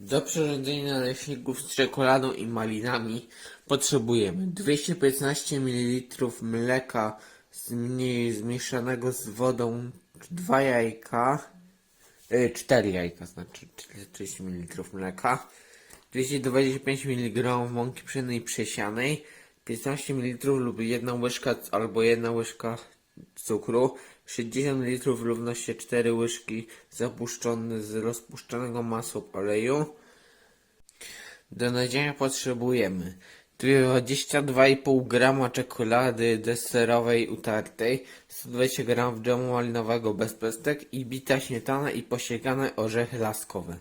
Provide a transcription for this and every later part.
Do przyrządzenia naleśników z czekoladą i malinami potrzebujemy 215 ml mleka zmi- zmieszanego z wodą, 2 jajka, 4 jajka, znaczy 30 ml mleka, 225 mg mąki pszennej przesianej, 15 ml lub 1 łyżka albo 1 łyżka cukru, 60 ml równości 4 łyżki zapuszczone z rozpuszczonego masła oleju. Do nadzienia potrzebujemy 22,5 g czekolady deserowej utartej, 120 g dżemu malinowego bez pestek i bita śmietana i posiekane orzechy laskowe.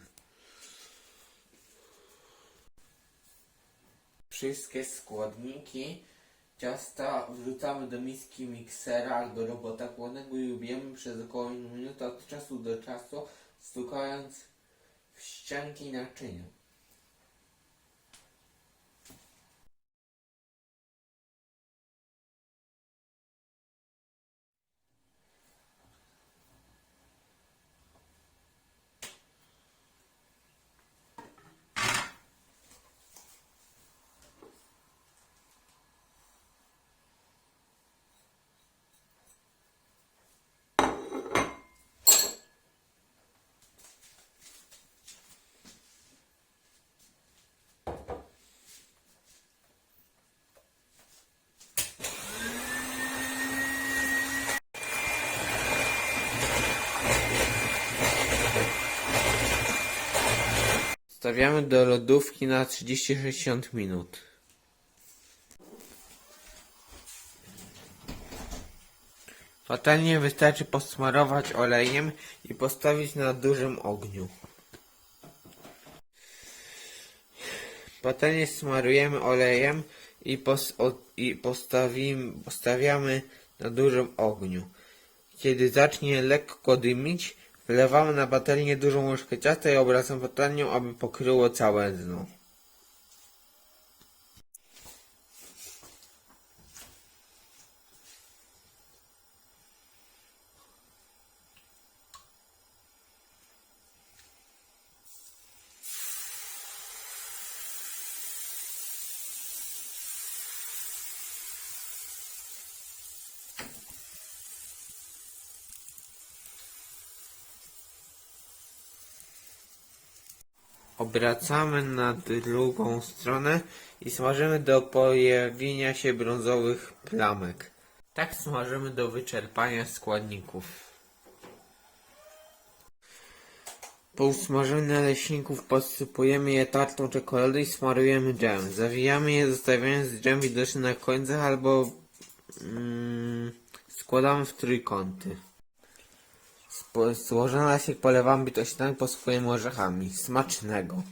Wszystkie składniki ciasta wrzucamy do miski miksera albo robota chłodnego i ubijemy przez około minutę od czasu do czasu, stukając w ścianki naczynia. Stawiamy do lodówki na 30-60 minut. Patelnię wystarczy posmarować olejem i postawić na dużym ogniu. Patelnię smarujemy olejem i, pos, i postawiamy na dużym ogniu. Kiedy zacznie lekko dymić, wlewamy na patelnię dużą łyżkę ciasta i obracamy patelnią, aby pokryło całe dno. Obracamy na drugą stronę i smażymy do pojawienia się brązowych plamek. Tak smażymy do wyczerpania składników. Po usmażeniu naleśników posypujemy je tartą czekolady i smarujemy dżem. Zawijamy je zostawiając dżem widoczny na końcach albo mm, składamy w trójkąty. Spo- Złożony naleśnik polewamy bitościami, posypujemy orzechami. Smacznego!